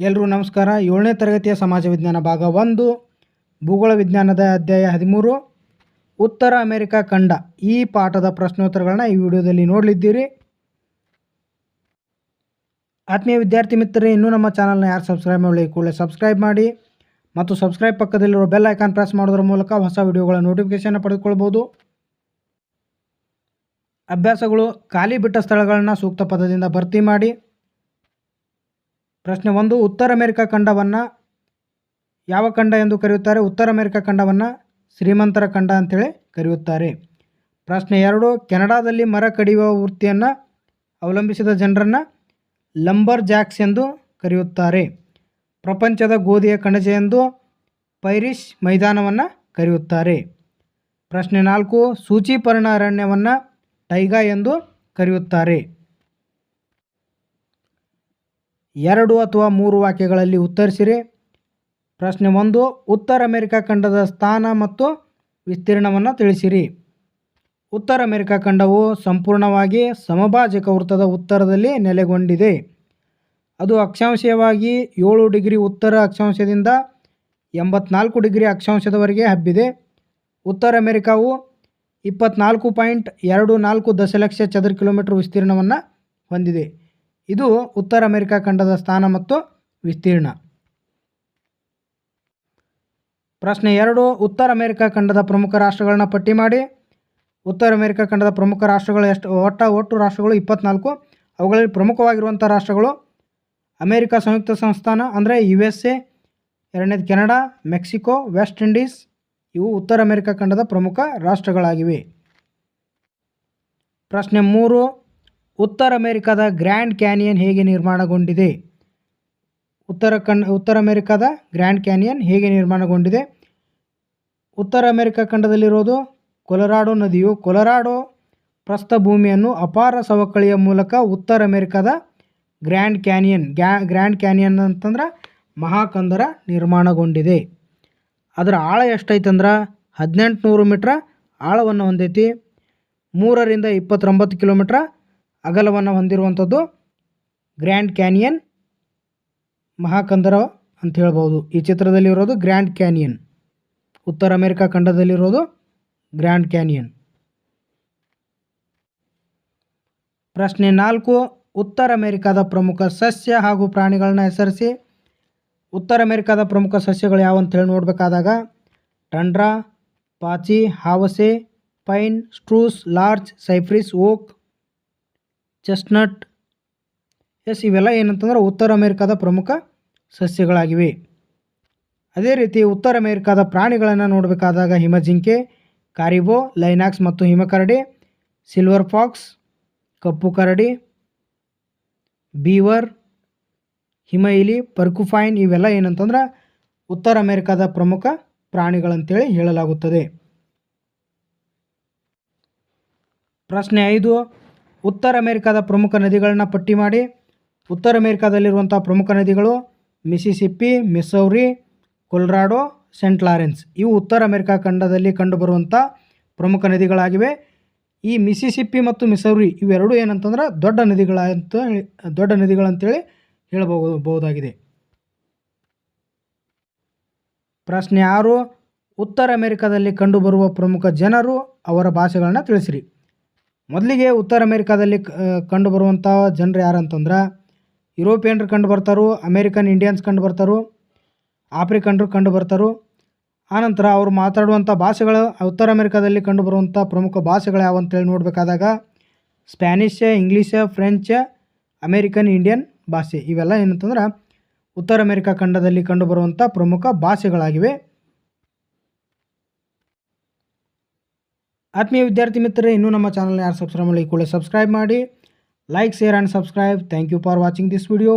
ಎಲ್ರಿಗೂ ನಮಸ್ಕಾರ. ಏಳನೇ ತರಗತಿಯ ಸಮಾಜ ವಿಜ್ಞಾನ ಭಾಗ ಒಂದು, ಭೂಗೋಳ ವಿಜ್ಞಾನದ ಅಧ್ಯಾಯ ಹದಿಮೂರು, ಉತ್ತರ ಅಮೆರಿಕ ಖಂಡ ಈ ಪಾಠದ ಪ್ರಶ್ನೋತ್ತರಗಳನ್ನ ಈ ವಿಡಿಯೋದಲ್ಲಿ ನೋಡಲಿದ್ದೀರಿ. ಆತ್ಮೀಯ ವಿದ್ಯಾರ್ಥಿ ಮಿತ್ರರೇ, ಇನ್ನೂ ನಮ್ಮ ಚಾನಲ್ನ ಯಾರು ಸಬ್ಸ್ಕ್ರೈಬ್ ಮಾಡಲಿ, ಕೂಡಲೇ ಸಬ್ಸ್ಕ್ರೈಬ್ ಮಾಡಿ ಮತ್ತು ಸಬ್ಸ್ಕ್ರೈಬ್ ಪಕ್ಕದಲ್ಲಿರೋ ಬೆಲ್ ಐಕಾನ್ ಪ್ರೆಸ್ ಮಾಡೋದ್ರ ಮೂಲಕ ಹೊಸ ವಿಡಿಯೋಗಳ ನೋಟಿಫಿಕೇಷನ್ ಪಡೆದುಕೊಳ್ಬೋದು. ಅಭ್ಯಾಸಗಳು ಖಾಲಿ ಬಿಟ್ಟ ಸ್ಥಳಗಳನ್ನು ಸೂಕ್ತ ಪದದಿಂದ ಭರ್ತಿ ಮಾಡಿ ಪ್ರಶ್ನೆ ಒಂದು, ಉತ್ತರ ಅಮೆರಿಕ ಖಂಡವನ್ನು ಯಾವ ಖಂಡ ಎಂದು ಕರೆಯುತ್ತಾರೆ? ಉತ್ತರ ಅಮೆರಿಕ ಖಂಡವನ್ನು ಶ್ರೀಮಂತರ ಖಂಡ ಅಂತೇಳಿ ಕರೆಯುತ್ತಾರೆ. ಪ್ರಶ್ನೆ ಎರಡು, ಕೆನಡಾದಲ್ಲಿ ಮರ ಕಡಿಯುವ ವೃತ್ತಿಯನ್ನು ಅವಲಂಬಿಸಿದ ಜನರನ್ನು ಲಂಬರ್ ಜಾಕ್ಸ್ ಎಂದು ಕರೆಯುತ್ತಾರೆ. ಪ್ರಪಂಚದ ಗೋಧಿಯ ಕಣಜ ಎಂದು ಪೈರಿಷ್ ಮೈದಾನವನ್ನು ಕರೆಯುತ್ತಾರೆ. ಪ್ರಶ್ನೆ ನಾಲ್ಕು, ಸೂಚಿಪರ್ಣ ಅರಣ್ಯವನ್ನು ಟೈಗಾ ಎಂದು ಕರೆಯುತ್ತಾರೆ. ಎರಡು ಅಥವಾ ಮೂರು ವಾಕ್ಯಗಳಲ್ಲಿ ಉತ್ತರಿಸಿರಿ. ಪ್ರಶ್ನೆ ಒಂದು, ಉತ್ತರ ಅಮೆರಿಕಾ ಖಂಡದ ಸ್ಥಾನ ಮತ್ತು ವಿಸ್ತೀರ್ಣವನ್ನು ತಿಳಿಸಿರಿ. ಉತ್ತರ ಅಮೆರಿಕಾ ಖಂಡವು ಸಂಪೂರ್ಣವಾಗಿ ಸಮಭಾಜಕ ವೃತ್ತದ ಉತ್ತರದಲ್ಲಿ ನೆಲೆಗೊಂಡಿದೆ. ಅದು ಅಕ್ಷಾಂಶೀಯವಾಗಿ ಏಳು ಡಿಗ್ರಿ ಉತ್ತರ ಅಕ್ಷಾಂಶದಿಂದ ಎಂಬತ್ನಾಲ್ಕು ಡಿಗ್ರಿ ಅಕ್ಷಾಂಶದವರೆಗೆ ಹಬ್ಬಿದೆ. ಉತ್ತರ ಅಮೆರಿಕಾವು ಇಪ್ಪತ್ನಾಲ್ಕು ಪಾಯಿಂಟ್ ಎರಡು ನಾಲ್ಕು ದಶಲಕ್ಷ ಚದರ ಕಿಲೋಮೀಟರ್ ವಿಸ್ತೀರ್ಣವನ್ನು ಹೊಂದಿದೆ. ಇದು ಉತ್ತರ ಅಮೆರಿಕಾ ಖಂಡದ ಸ್ಥಾನ ಮತ್ತು ವಿಸ್ತೀರ್ಣ. ಪ್ರಶ್ನೆ ಎರಡು, ಉತ್ತರ ಅಮೆರಿಕಾ ಖಂಡದ ಪ್ರಮುಖ ರಾಷ್ಟ್ರಗಳನ್ನ ಪಟ್ಟಿ ಮಾಡಿ. ಉತ್ತರ ಅಮೆರಿಕಾ ಖಂಡದ ಪ್ರಮುಖ ರಾಷ್ಟ್ರಗಳು ಎಷ್ಟು, ಒಟ್ಟ ಒಟ್ಟು ರಾಷ್ಟ್ರಗಳು ಇಪ್ಪತ್ನಾಲ್ಕು. ಅವುಗಳಲ್ಲಿ ಪ್ರಮುಖವಾಗಿರುವಂಥ ರಾಷ್ಟ್ರಗಳು ಅಮೇರಿಕ ಸಂಯುಕ್ತ ಸಂಸ್ಥಾನ ಅಂದರೆ ಯು ಎಸ್ ಎ ಎರಡನೇದು ಕೆನಡಾ, ಮೆಕ್ಸಿಕೋ, ವೆಸ್ಟ್ ಇಂಡೀಸ್, ಇವು ಉತ್ತರ ಅಮೆರಿಕಾ ಖಂಡದ ಪ್ರಮುಖ ರಾಷ್ಟ್ರಗಳಾಗಿವೆ. ಪ್ರಶ್ನೆ ಮೂರು ಉತ್ತರ ಅಮೆರಿಕದ ಗ್ರ್ಯಾಂಡ್ ಕ್ಯಾನಿಯನ್ ಹೇಗೆ ನಿರ್ಮಾಣಗೊಂಡಿದೆ? ಉತ್ತರ ಖಂಡ ಉತ್ತರ ಅಮೆರಿಕದ ಗ್ರ್ಯಾಂಡ್ ಕ್ಯಾನಿಯನ್ ಹೇಗೆ ನಿರ್ಮಾಣಗೊಂಡಿದೆ? ಉತ್ತರ ಅಮೆರಿಕ ಖಂಡದಲ್ಲಿರೋದು ಕೊಲರಾಡೋ ನದಿಯು. ಕೊಲರಾಡೋ ಪ್ರಸ್ಥಭೂಮಿಯನ್ನು ಅಪಾರ ಸವಕಳಿಯ ಮೂಲಕ ಉತ್ತರ ಅಮೆರಿಕಾದ ಗ್ರ್ಯಾಂಡ್ ಕ್ಯಾನಿಯನ್, ಗ್ಯಾ, ಗ್ರ್ಯಾಂಡ್ ಕ್ಯಾನಿಯನ್ ಅಂತಂದ್ರೆ ಮಹಾಕಂದರ ನಿರ್ಮಾಣಗೊಂಡಿದೆ. ಅದರ ಆಳ ಎಷ್ಟೈತಂದ್ರೆ? ಹದಿನೆಂಟು ನೂರು ಮೀಟ್ರ ಆಳವನ್ನು ಹೊಂದೈತಿ. ಮೂರರಿಂದ ಇಪ್ಪತ್ತೊಂಬತ್ತು ಕಿಲೋಮೀಟ್ರ ಅಗಲವನ್ನು ಹೊಂದಿರುವಂಥದ್ದು ಗ್ರ್ಯಾಂಡ್ ಕ್ಯಾನಿಯನ್ ಮಹಾಕಂದರ ಅಂತ ಹೇಳ್ಬೋದು. ಈ ಚಿತ್ರದಲ್ಲಿರೋದು ಗ್ರ್ಯಾಂಡ್ ಕ್ಯಾನಿಯನ್. ಉತ್ತರ ಅಮೆರಿಕಾ ಖಂಡದಲ್ಲಿರೋದು ಗ್ರ್ಯಾಂಡ್ ಕ್ಯಾನಿಯನ್. ಪ್ರಶ್ನೆ ನಾಲ್ಕು, ಉತ್ತರ ಅಮೆರಿಕಾದ ಪ್ರಮುಖ ಸಸ್ಯ ಹಾಗೂ ಪ್ರಾಣಿಗಳನ್ನ ಹೆಸರಿಸಿ. ಉತ್ತರ ಅಮೆರಿಕಾದ ಪ್ರಮುಖ ಸಸ್ಯಗಳು ಯಾವ ಅಂತೇಳಿ ನೋಡಬೇಕಾದಾಗ, ಟಂಡ್ರಾ, ಪಾಚಿ, ಹಾವಸೆ, pine, spruce, larch, cypress, oak chestnut. Yes, ಇವೆಲ್ಲ ಏನಂತಂದ್ರೆ ಉತ್ತರ ಅಮೇರಿಕಾದ ಪ್ರಮುಖ ಸಸ್ಯಗಳಾಗಿವೆ. ಅದೇ ರೀತಿ ಉತ್ತರ ಅಮೇರಿಕಾದ ಪ್ರಾಣಿಗಳನ್ನು ನೋಡಬೇಕಾದಾಗ ಹಿಮಜಿಂಕೆ ಕಾರಿಬೋ, ಲೈನಾಕ್ಸ್ ಮತ್ತು ಹಿಮಕರಡಿ ಸಿಲ್ವರ್ ಫಾಕ್ಸ್, ಕಪ್ಪು ಕರಡಿ, ಬೀವರ್, ಹಿಮ ಇಲಿ, ಪರ್ಕುಫೈನ್ ಇವೆಲ್ಲ ಏನಂತಂದ್ರೆ ಉತ್ತರ ಅಮೇರಿಕಾದ ಪ್ರಮುಖ ಪ್ರಾಣಿಗಳಂತೇಳಿ ಹೇಳಲಾಗುತ್ತದೆ. ಪ್ರಶ್ನೆ ಐದು ಉತ್ತರ ಅಮೇರಿಕಾದ ಪ್ರಮುಖ ನದಿಗಳನ್ನು ಪಟ್ಟಿ ಮಾಡಿ. ಉತ್ತರ ಅಮೆರಿಕಾದಲ್ಲಿರುವಂಥ ಪ್ರಮುಖ ನದಿಗಳು Mississippi Missouri, Colorado, Saint Lawrence. ಇವು ಉತ್ತರ ಅಮೆರಿಕ ಖಂಡದಲ್ಲಿ ಕಂಡುಬರುವಂಥ ಪ್ರಮುಖ ನದಿಗಳಾಗಿವೆ. ಈ ಮಿಸಿಸಿಪ್ಪಿ ಮತ್ತು ಮಿಸೌರಿ ಇವೆರಡೂ ಏನಂತಂದ್ರೆ ದೊಡ್ಡ ನದಿಗಳಂತ ದೊಡ್ಡ ನದಿಗಳಂತೇಳಿ ಹೇಳಬಹುದು ಬಹುದಾಗಿದೆ ಪ್ರಶ್ನೆ ಆರು, ಉತ್ತರ ಅಮೆರಿಕಾದಲ್ಲಿ ಕಂಡುಬರುವ ಪ್ರಮುಖ ಜನರು ಅವರ ಭಾಷೆಗಳನ್ನು ತಿಳಿಸಿರಿ. ಮೊದಲಿಗೆ ಉತ್ತರ ಅಮೆರಿಕಾದಲ್ಲಿ ಕಂಡುಬರುವಂಥ ಜನರು ಯಾರಂತಂದ್ರೆ ಯುರೋಪಿಯನ್ರು ಕಂಡು ಬರ್ತಾರೋ ಅಮೇರಿಕನ್ ಇಂಡಿಯನ್ಸ್ ಕಂಡು ಬರ್ತಾರೋ ಆಫ್ರಿಕನ್ರು ಕಂಡು ಬರ್ತಾರೋ ಆನಂತರ ಅವರು ಮಾತಾಡುವಂಥ ಭಾಷೆಗಳು, ಉತ್ತರ ಅಮೆರಿಕಾದಲ್ಲಿ ಕಂಡುಬರುವಂಥ ಪ್ರಮುಖ ಭಾಷೆಗಳು ಯಾವ ಅಂತೇಳಿ ನೋಡಬೇಕಾದಾಗ Spanish, English, French, American, Indian ಭಾಷೆ ಇವೆಲ್ಲ ಏನಂತಂದ್ರೆ ಉತ್ತರ ಅಮೇರಿಕಾ ಖಂಡದಲ್ಲಿ ಕಂಡುಬರುವಂಥ ಪ್ರಮುಖ ಭಾಷೆಗಳಾಗಿವೆ. ಆತ್ಮೀಯ ವಿದ್ಯಾರ್ಥಿ ಮಿತ್ರರೇ, ಇನ್ನೂ ನಮ್ಮ ಚಾನಲ್ನ ಯಾರು ಸಬ್ಸ್ಕ್ರೈಬ್ ಮಾಡಿ ಸಬ್ಸ್ಕ್ರೈಬ್ ಮಾಡಿ. Like share and subscribe thank you for watching this video